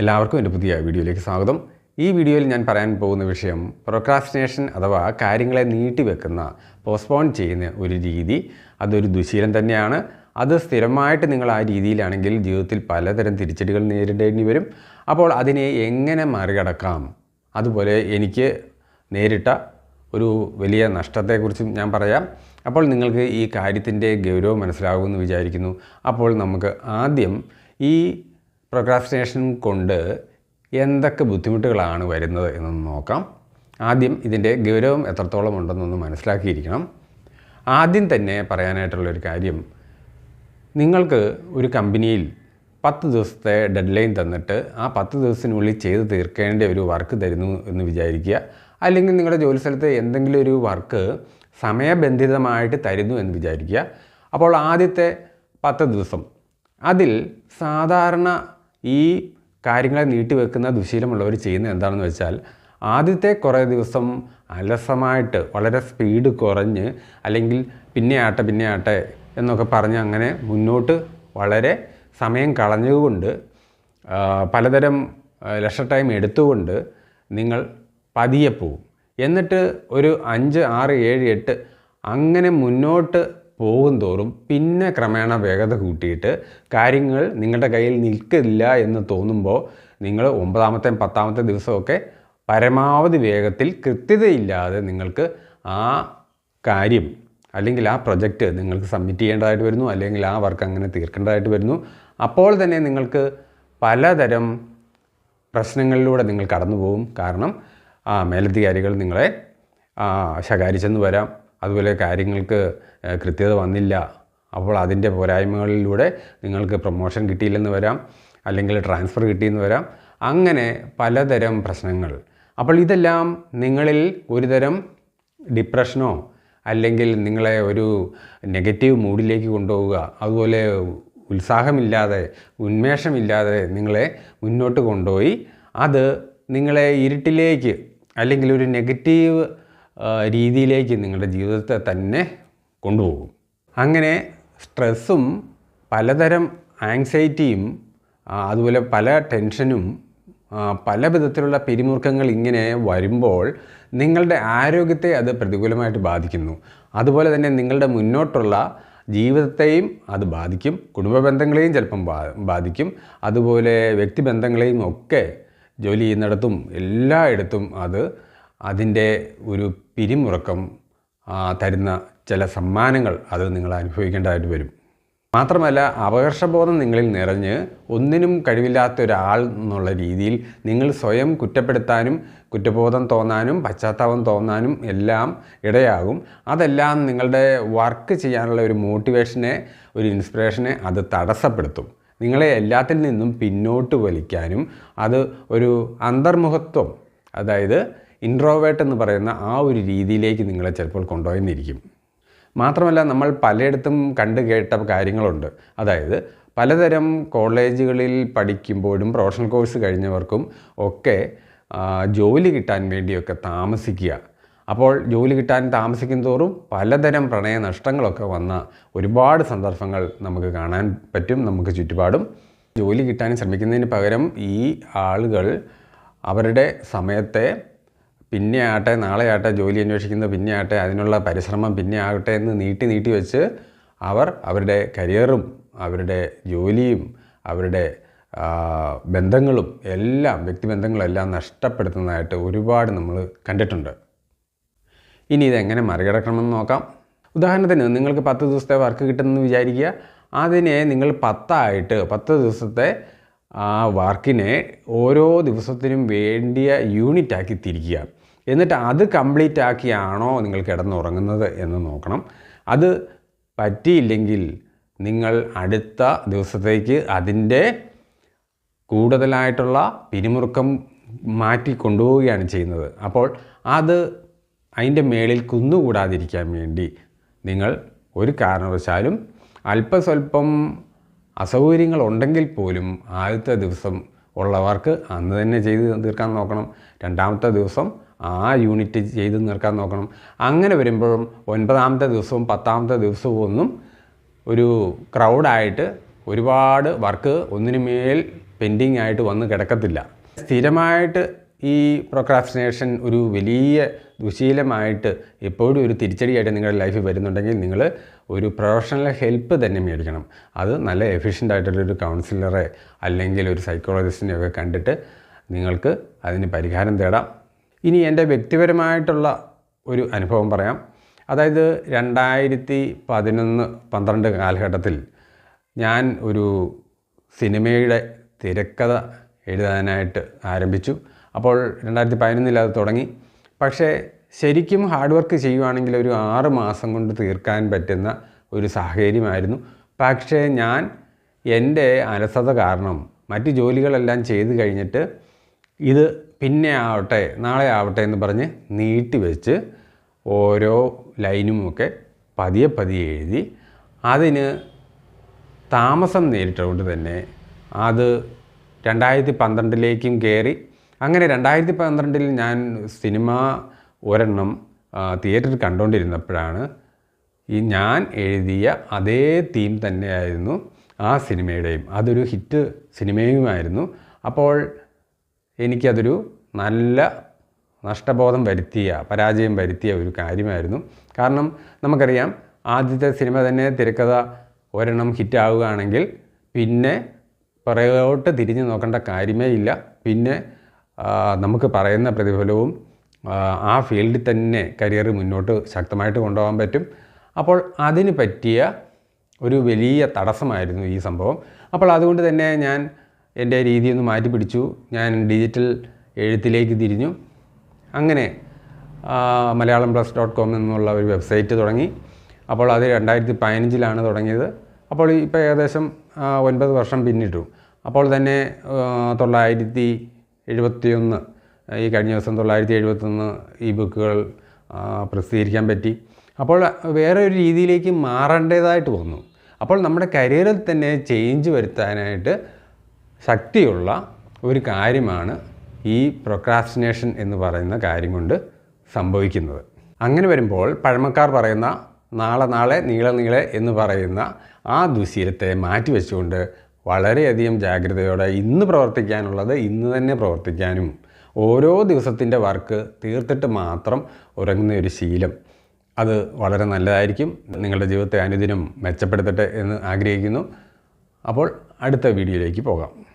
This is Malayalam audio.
എല്ലാവർക്കും എന്റെ പുതിയ വീഡിയോയിലേക്ക് സ്വാഗതം. ഈ വീഡിയോയിൽ ഞാൻ പറയാൻ പോകുന്ന വിഷയം പ്രൊക്രാസ്റ്റിനേഷൻ അഥവാ കാര്യങ്ങളെ നീട്ടിവെക്കുന്ന പോസ്റ്റ്പോൺ ചെയ്യുന്ന ഒരു രീതി. അതൊരു ദുശീലം തന്നെയാണ്. അത് സ്ഥിരമായിട്ട് നിങ്ങൾ ആ രീതിയിലാണെങ്കിൽ ജീവിതത്തിൽ പലതരം തിരിച്ചടികൾ നേരിടേണ്ടി വരും. അപ്പോൾ അതിനെ എങ്ങനെ മറികടക്കാം? അതുപോലെ എനിക്ക് നേരിട്ട ഒരു വലിയ നഷ്ടത്തെക്കുറിച്ചും ഞാൻ പറയാം. അപ്പോൾ നിങ്ങൾക്ക് ഈ കാര്യത്തിന്റെ ഗൗരവം മനസ്സിലാകുമെന്ന് വിചാരിക്കുന്നു. അപ്പോൾ നമുക്ക് ആദ്യം ഈ പ്രൊക്രാസ്റ്റിനേഷൻ കൊണ്ട് എന്തൊക്കെ ബുദ്ധിമുട്ടുകളാണ് വരുന്നത് എന്നൊന്ന് നോക്കാം. ആദ്യം ഇതിന്റെ ഗൗരവം എത്രത്തോളം ഉണ്ടെന്നൊന്ന് മനസ്സിലാക്കിയിരിക്കണം. ആദ്യം തന്നെ പറയാനായിട്ടുള്ളൊരു കാര്യം നിങ്ങൾക്ക് ഒരു കമ്പനിയിൽ പത്ത് ദിവസത്തെ ഡെഡ് ലൈൻ തന്നിട്ട് ആ പത്ത് ദിവസത്തിനുള്ളിൽ ചെയ്ത് തീർക്കേണ്ട ഒരു വർക്ക് തരുന്നു എന്ന് വിചാരിക്കുക. അല്ലെങ്കിൽ നിങ്ങളുടെ ജോലി സ്ഥലത്ത് എന്തെങ്കിലും ഒരു വർക്ക് സമയബന്ധിതമായിട്ട് തരുന്നു എന്ന് വിചാരിക്കുക. അപ്പോൾ ആദ്യത്തെ പത്ത് ദിവസം അതിൽ സാധാരണ ഈ കാര്യങ്ങളെ നീട്ടിവെക്കുന്ന ദുശീലമുള്ളവർ ചെയ്യുന്നത് എന്താണെന്ന് വെച്ചാൽ ആദ്യത്തെ കുറേ ദിവസം അലസമായിട്ട് വളരെ സ്പീഡ് കുറഞ്ഞ് അല്ലെങ്കിൽ പിന്നെ ആട്ടെ പിന്നെ ആട്ടെ എന്നൊക്കെ പറഞ്ഞ് അങ്ങനെ മുന്നോട്ട് വളരെ സമയം കളഞ്ഞുകൊണ്ട് പലതരം ലക്ഷ ടൈം എടുത്തുകൊണ്ട് നിങ്ങൾ പതിയെ പോവും. എന്നിട്ട് ഒരു അഞ്ച് ആറ് ഏഴ് എട്ട് അങ്ങനെ മുന്നോട്ട് പോകും തോറും പിന്നെ ക്രമേണ വേഗത കൂട്ടിയിട്ട് കാര്യങ്ങൾ നിങ്ങളുടെ കയ്യിൽ നിൽക്കില്ല എന്ന് തോന്നുമ്പോൾ നിങ്ങൾ ഒമ്പതാമത്തെയും പത്താമത്തെ ദിവസമൊക്കെ പരമാവധി വേഗത്തിൽ കൃത്യതയില്ലാതെ നിങ്ങൾക്ക് ആ കാര്യം അല്ലെങ്കിൽ ആ പ്രൊജക്റ്റ് നിങ്ങൾക്ക് സബ്മിറ്റ് ചെയ്യേണ്ടതായിട്ട് വരുന്നു അല്ലെങ്കിൽ ആ വർക്ക് അങ്ങനെ തീർക്കേണ്ടതായിട്ട് വരുന്നു. അപ്പോൾ തന്നെ നിങ്ങൾക്ക് പലതരം പ്രശ്നങ്ങളിലൂടെ നിങ്ങൾ കടന്നു പോകും കാരണം ആ മേലധികാരികൾ നിങ്ങളെ ശകാരിച്ചെന്ന് വരാം. അതുപോലെ കാര്യങ്ങൾക്ക് കൃത്യത വന്നില്ല അപ്പോൾ അതിന്റെ പോരായ്മകളിലൂടെ നിങ്ങൾക്ക് പ്രൊമോഷൻ കിട്ടിയില്ലെന്ന് വരാം അല്ലെങ്കിൽ ട്രാൻസ്ഫർ കിട്ടിയെന്ന് വരാം. അങ്ങനെ പലതരം പ്രശ്നങ്ങൾ. അപ്പോൾ ഇതെല്ലാം നിങ്ങളിൽ ഒരുതരം ഡിപ്രഷനോ അല്ലെങ്കിൽ നിങ്ങളെ ഒരു നെഗറ്റീവ് മൂഡിലേക്ക് കൊണ്ടുപോവുക അതുപോലെ ഉത്സാഹമില്ലാതെ ഉന്മേഷമില്ലാതെ നിങ്ങളെ മുന്നോട്ട് കൊണ്ടുപോയി അത് നിങ്ങളെ ഇരുട്ടിലേക്ക് അല്ലെങ്കിൽ ഒരു നെഗറ്റീവ് രീതിയിലേക്ക് നിങ്ങളുടെ ജീവിതത്തെ തന്നെ കൊണ്ടുപോകും. അങ്ങനെ സ്ട്രെസ്സും പലതരം ആങ്സൈറ്റിയും അതുപോലെ പല ടെൻഷനും പല വിധത്തിലുള്ള പിരിമുറുക്കങ്ങൾ ഇങ്ങനെ വരുമ്പോൾ നിങ്ങളുടെ ആരോഗ്യത്തെ അത് പ്രതികൂലമായിട്ട് ബാധിക്കുന്നു. അതുപോലെ തന്നെ നിങ്ങളുടെ മുന്നോട്ടുള്ള ജീവിതത്തെയും അത് ബാധിക്കും. കുടുംബ ബന്ധങ്ങളെയും ചിലപ്പം ബാധിക്കും. അതുപോലെ വ്യക്തിബന്ധങ്ങളെയും ഒക്കെ ജോലി ചെയ്യുന്നിടത്തും എല്ലായിടത്തും അത് അതിന്റെ ഒരു പിരിമുറക്കം തരുന്ന ചില സമ്മാനങ്ങൾ അത് നിങ്ങൾ അനുഭവിക്കേണ്ടതായിട്ട് വരും. മാത്രമല്ല അപകർഷബോധം നിങ്ങളിൽ നിറഞ്ഞ് ഒന്നിനും കഴിവില്ലാത്ത ഒരാൾ എന്നുള്ള രീതിയിൽ നിങ്ങൾ സ്വയം കുറ്റപ്പെടുത്താനും കുറ്റബോധം തോന്നാനും പശ്ചാത്താപം തോന്നാനും എല്ലാം ഇടയാകും. അതെല്ലാം നിങ്ങളുടെ വർക്ക് ചെയ്യാനുള്ള ഒരു മോട്ടിവേഷനെ ഒരു ഇൻസ്പിറേഷനെ അത് തടസ്സപ്പെടുത്തും. നിങ്ങളെ എല്ലാത്തിൽ നിന്നും പിന്നോട്ട് വലിക്കാനും അത് ഒരു അന്തർമുഖത്വം അതായത് ഇൻട്രോവേർട്ട് എന്ന് പറയുന്ന ആ ഒരു രീതിയിലേക്ക് നിങ്ങളെ ചിലപ്പോൾ കൊണ്ടുപോയെന്നിരിക്കും. മാത്രമല്ല നമ്മൾ പലയിടത്തും കണ്ടു കേട്ട കാര്യങ്ങളുണ്ട്. അതായത് പലതരം കോളേജുകളിൽ പഠിക്കുമ്പോഴും പ്രൊഫഷണൽ കോഴ്സ് കഴിഞ്ഞവർക്കും ഒക്കെ ജോലി കിട്ടാൻ വേണ്ടിയൊക്കെ താമസിക്കുക. അപ്പോൾ ജോലി കിട്ടാൻ താമസിക്കും തോറും പലതരം പ്രണയ നഷ്ടങ്ങളൊക്കെ വന്ന ഒരുപാട് സന്ദർഭങ്ങൾ നമുക്ക് കാണാൻ പറ്റും നമുക്ക് ചുറ്റുപാടും. ജോലി കിട്ടാൻ ശ്രമിക്കുന്നതിന് പകരം ഈ ആളുകൾ അവരുടെ സമയത്തെ പിന്നെ ആട്ടെ നാളെ ആട്ടെ ജോലി അന്വേഷിക്കുന്നത് പിന്നെ ആട്ടെ അതിനുള്ള പരിശ്രമം പിന്നെ ആകട്ടെ എന്ന് നീട്ടി നീട്ടി വെച്ച് അവർ അവരുടെ കരിയറും അവരുടെ ജോലിയും അവരുടെ ബന്ധങ്ങളും എല്ലാം വ്യക്തിബന്ധങ്ങളെല്ലാം നഷ്ടപ്പെടുത്തുന്നതായിട്ട് ഒരുപാട് നമ്മൾ കണ്ടിട്ടുണ്ട്. ഇനി ഇതെങ്ങനെ മറികടക്കണമെന്ന് നോക്കാം. ഉദാഹരണത്തിന് നിങ്ങൾക്ക് പത്ത് ദിവസത്തെ വർക്ക് കിട്ടുമെന്ന് വിചാരിക്കുക. അതിനെ നിങ്ങൾ പത്തായിട്ട് പത്ത് ദിവസത്തെ ആ വർക്കിനെ ഓരോ ദിവസത്തിനും വേണ്ടിയ യൂണിറ്റ് ആക്കി തിരിക്കുക. എന്നിട്ട് അത് കംപ്ലീറ്റ് ആക്കിയാണോ നിങ്ങൾ കിടന്നുറങ്ങുന്നത് എന്ന് നോക്കണം. അത് പറ്റിയില്ലെങ്കിൽ നിങ്ങൾ അടുത്ത ദിവസത്തേക്ക് അതിന്റെ കൂടുതലായിട്ടുള്ള പിരിമുറുക്കം മാറ്റി കൊണ്ടുപോവുകയാണ് ചെയ്യുന്നത്. അപ്പോൾ അത് അതിന്റെ മേളിൽ കുന്നുകൂടാതിരിക്കാൻ വേണ്ടി നിങ്ങൾ ഒരു കാരണവശാലും അല്പസ്വല്പം അസൗകര്യങ്ങൾ ഉണ്ടെങ്കിൽ പോലും ആദ്യത്തെ ദിവസം ഉള്ളവർക്ക് അന്ന് തന്നെ ചെയ്ത് തീർക്കാൻ നോക്കണം. രണ്ടാമത്തെ ദിവസം ആ യൂണിറ്റ് ചെയ്ത് നിർക്കാൻ നോക്കണം. അങ്ങനെ വരുമ്പോഴും ഒൻപതാമത്തെ ദിവസവും പത്താമത്തെ ദിവസവും ഒന്നും ഒരു ക്രൗഡായിട്ട് ഒരുപാട് വർക്ക് ഒന്നിനുമേൽ പെൻഡിങ് ആയിട്ട് വന്ന് കിടക്കത്തില്ല. സ്ഥിരമായിട്ട് ഈ പ്രൊക്രാസ്റ്റിനേഷൻ ഒരു വലിയ ദുശീലമായിട്ട് എപ്പോഴും ഒരു തിരിച്ചടിയായിട്ട് നിങ്ങളുടെ ലൈഫിൽ വരുന്നുണ്ടെങ്കിൽ നിങ്ങൾ ഒരു പ്രൊഫഷണൽ ഹെൽപ്പ് തന്നെ മേടിക്കണം. അത് നല്ല എഫിഷ്യന്റ് ആയിട്ടുള്ളൊരു കൗൺസിലറെ അല്ലെങ്കിൽ ഒരു സൈക്കോളജിസ്റ്റിനെ ഒക്കെ കണ്ടിട്ട് നിങ്ങൾക്ക് അതിന് പരിഹാരം തേടാം. ഇനി എന്റെ വ്യക്തിപരമായിട്ടുള്ള ഒരു അനുഭവം പറയാം. അതായത് രണ്ടായിരത്തി പതിനൊന്ന് പന്ത്രണ്ട് കാലഘട്ടത്തിൽ ഞാൻ ഒരു സിനിമയുടെ തിരക്കഥ എഴുതാനായിട്ട് ആരംഭിച്ചു. അപ്പോൾ രണ്ടായിരത്തി പതിനൊന്നിൽ അത് തുടങ്ങി. പക്ഷേ ശരിക്കും ഹാർഡ് വർക്ക് ചെയ്യുവാണെങ്കിൽ ഒരു ആറ് മാസം കൊണ്ട് തീർക്കാൻ പറ്റുന്ന ഒരു സാഹചര്യമായിരുന്നു. പക്ഷേ ഞാൻ എന്റെ അലസത കാരണം മറ്റ് ജോലികളെല്ലാം ചെയ്ത് കഴിഞ്ഞിട്ട് ഇത് പിന്നെ ആവട്ടെ നാളെ ആവട്ടെ എന്ന് പറഞ്ഞ് നീട്ടി വെച്ച് ഓരോ ലൈനുമൊക്കെ പതിയെ പതിയെ എഴുതി അതിന് താമസം നേരിട്ടുകൊണ്ട് തന്നെ അത് രണ്ടായിരത്തി പന്ത്രണ്ടിലേക്കും കയറി. അങ്ങനെ രണ്ടായിരത്തി പന്ത്രണ്ടിൽ ഞാൻ സിനിമ ഒരെണ്ണം തിയേറ്ററിൽ കണ്ടുകൊണ്ടിരുന്നപ്പോഴാണ് ഈ ഞാൻ എഴുതിയ അതേ തീം തന്നെയായിരുന്നു ആ സിനിമയുടെയും. അതൊരു ഹിറ്റ് സിനിമയുമായിരുന്നു. അപ്പോൾ എനിക്കതൊരു നല്ല നഷ്ടബോധം വരുത്തിയ പരാജയം വരുത്തിയ ഒരു കാര്യമായിരുന്നു. കാരണം നമുക്കറിയാം ആദ്യത്തെ സിനിമ തന്നെ തിരക്കഥ ഒരെണ്ണം ഹിറ്റാവുകയാണെങ്കിൽ പിന്നെ പുറകോട്ട് തിരിഞ്ഞു നോക്കേണ്ട കാര്യമേ ഇല്ല. പിന്നെ നമുക്ക് പറയുന്ന പ്രതിഫലവും ആ, ഫീൽഡിൽ തന്നെ കരിയർ മുന്നോട്ട് ശക്തമായിട്ട് കൊണ്ടുപോകാൻ പറ്റും. അപ്പോൾ അതിന് പറ്റിയ ഒരു വലിയ തടസ്സമായിരുന്നു ഈ സംഭവം. അപ്പോൾ അതുകൊണ്ട് തന്നെ ഞാൻ എന്റെ രീതിയൊന്ന് മാറ്റി പിടിച്ചു. ഞാൻ ഡിജിറ്റൽ എഴുത്തിലേക്ക് തിരിഞ്ഞു. അങ്ങനെ മലയാളം പ്ലസ് ഡോട്ട് കോം എന്നുള്ള ഒരു വെബ്സൈറ്റ് തുടങ്ങി. അപ്പോൾ അത് രണ്ടായിരത്തി പതിനഞ്ചിലാണ് തുടങ്ങിയത്. അപ്പോൾ ഇപ്പോൾ ഏകദേശം ഒൻപത് വർഷം പിന്നിട്ടു. അപ്പോൾ തന്നെ തൊള്ളായിരത്തി എഴുപത്തിയൊന്ന് ഈ കഴിഞ്ഞ ദിവസം തൊള്ളായിരത്തി എഴുപത്തൊന്ന് ഈ ബുക്കുകൾ പ്രസിദ്ധീകരിക്കാൻ പറ്റി. അപ്പോൾ വേറെ ഒരു രീതിയിലേക്ക് മാറേണ്ടതായിട്ട് വന്നു. അപ്പോൾ നമ്മുടെ കരിയറിൽ തന്നെ ചേഞ്ച് വരുത്താനായിട്ട് ശക്തിയുള്ള ഒരു കാര്യമാണ് ഈ പ്രൊക്രാസ്റ്റിനേഷൻ എന്ന് പറയുന്ന കാര്യം കൊണ്ട് സംഭവിക്കുന്നത്. അങ്ങനെ വരുമ്പോൾ പഴമക്കാർ പറയുന്ന നാളെ നാളെ നീളെ നീളെ എന്ന് പറയുന്ന ആ ദുശീലത്തെ മാറ്റി വെച്ചുകൊണ്ട് വളരെയധികം ജാഗ്രതയോടെ ഇന്ന് പ്രവർത്തിക്കാനുള്ളത് ഇന്ന് തന്നെ പ്രവർത്തിക്കാനും ഓരോ ദിവസത്തിന്റെ വർക്ക് തീർത്തിട്ട് മാത്രം ഉറങ്ങുന്ന ഒരു ശീലം. അത് വളരെ നല്ലതായിരിക്കും. നിങ്ങളുടെ ജീവിതത്തെ അനുദിനം മെച്ചപ്പെടുത്തട്ടെ എന്ന് ആഗ്രഹിക്കുന്നു. അപ്പോൾ അടുത്ത വീഡിയോയിലേക്ക് പോകാം.